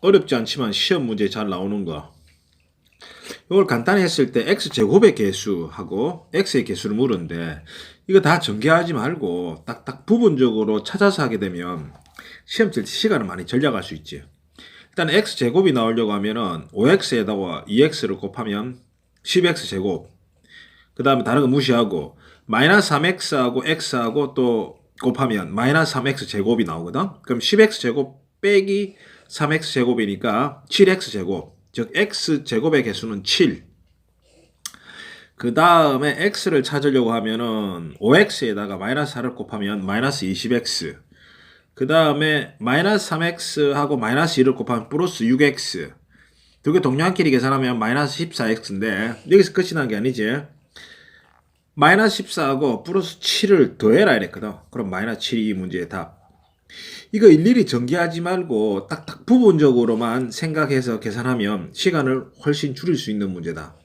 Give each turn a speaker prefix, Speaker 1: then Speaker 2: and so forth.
Speaker 1: 어렵지 않지만 시험 문제 잘 나오는 거. 이걸 간단히 했을 때 x 제곱의 개수하고 x의 개수를 물었는데 이거 다 전개하지 말고 딱딱 부분적으로 찾아서 하게 되면 시험 칠 때 시간을 많이 절약할 수 있지. 일단 x 제곱이 나오려고 하면은 5x에다가 2x를 곱하면 10x 제곱. 그 다음에 다른 거 무시하고 마이너스 3x하고 x하고 또 곱하면 마이너스 3x 제곱이 나오거든. 그럼 10x 제곱 빼기 3x 제곱이니까 7x 제곱. 즉 x 제곱의 개수는 7. 그 다음에 x를 찾으려고 하면은 5x에다가 마이너스 4를 곱하면 마이너스 20x. 그 다음에 마이너스 3x하고 마이너스 2를 곱하면 플러스 6x. 두 개 동량끼리 계산하면 마이너스 14x인데 여기서 끝이 난 게 아니지. 마이너스 14하고 플러스 7을 더해라 이랬거든. 그럼 마이너스 7이 이 문제의 답. 이거 일일이 전개하지 말고 딱딱 부분적으로만 생각해서 계산하면 시간을 훨씬 줄일 수 있는 문제다.